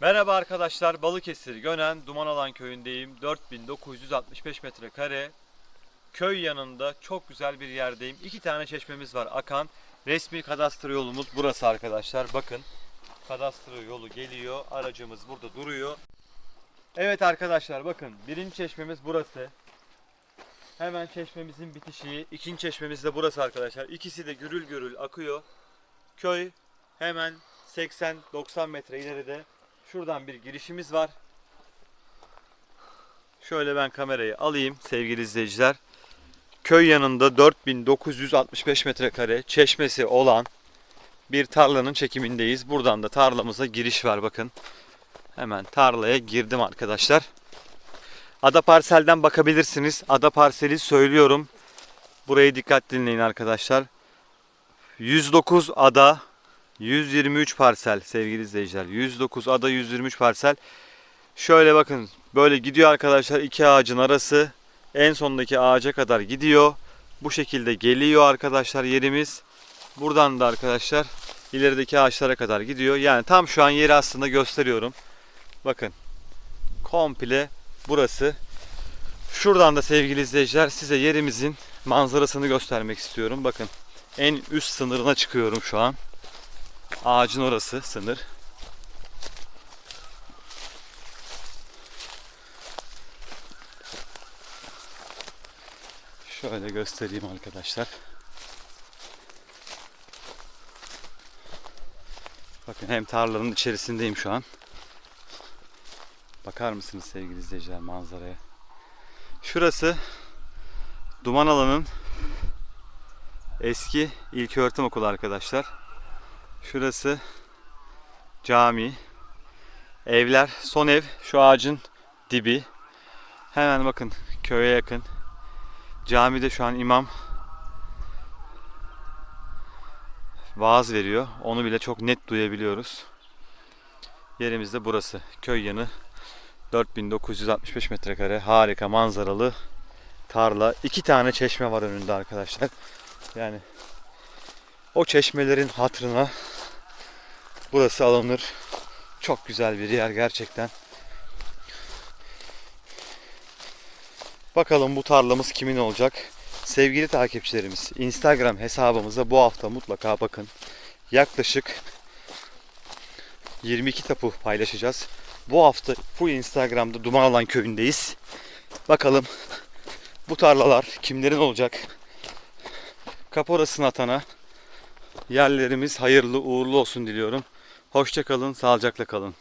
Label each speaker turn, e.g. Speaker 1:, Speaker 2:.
Speaker 1: Merhaba arkadaşlar, Balıkesir Gönen Dumanalan köyündeyim. 4965 metrekare. Köy yanında çok güzel bir yerdeyim. İki tane çeşmemiz var akan. Resmi kadastro yolumuz burası arkadaşlar. Bakın kadastro yolu geliyor. Aracımız burada duruyor. Evet arkadaşlar bakın birinci çeşmemiz burası. Hemen çeşmemizin bitişiği. İkinci çeşmemiz de burası arkadaşlar. İkisi de gürül gürül akıyor. Köy hemen 80-90 metre ileride. Şuradan bir girişimiz var. Şöyle ben kamerayı alayım sevgili izleyiciler. Köy yanında 4965 metrekare çeşmesi olan bir tarlanın çekimindeyiz. Buradan da tarlamıza giriş var bakın. Hemen tarlaya girdim arkadaşlar. Ada parselden bakabilirsiniz. Ada parseli söylüyorum. Burayı dikkatli dinleyin arkadaşlar. 109 ada 123 parsel sevgili izleyiciler. 109 ada 123 parsel. Şöyle bakın böyle gidiyor arkadaşlar iki ağacın arası. En sondaki ağaca kadar gidiyor. Bu şekilde geliyor arkadaşlar yerimiz. Buradan da arkadaşlar ilerideki ağaçlara kadar gidiyor. Yani tam şu an yeri aslında gösteriyorum. Bakın komple burası. Şuradan da sevgili izleyiciler size yerimizin manzarasını göstermek istiyorum. Bakın en üst sınırına çıkıyorum şu an. Ağacın orası sınır. Şöyle göstereyim arkadaşlar. Bakın hem tarlanın içerisindeyim şu an. Bakar mısınız sevgili izleyiciler manzaraya? Şurası Duman Alan'ın eski ilköğretim okulu arkadaşlar. Şurası cami. Evler, son ev şu ağacın dibi. Hemen bakın köye yakın. Camide şu an imam vaaz veriyor. Onu bile çok net duyabiliyoruz. Yerimiz de burası. Köy yanı 4965 metrekare harika manzaralı tarla. İki tane çeşme var önünde arkadaşlar. Yani o çeşmelerin hatırına burası alınır. Çok güzel bir yer gerçekten. Bakalım bu tarlamız kimin olacak? Sevgili takipçilerimiz, Instagram hesabımıza bu hafta mutlaka bakın. Yaklaşık 22 tapu paylaşacağız. Bu hafta full Instagram'da Dumanalan köyündeyiz. Bakalım bu tarlalar kimlerin olacak? Kaporasını atana yerlerimiz hayırlı uğurlu olsun diliyorum. Hoşça kalın, sağlıcakla kalın.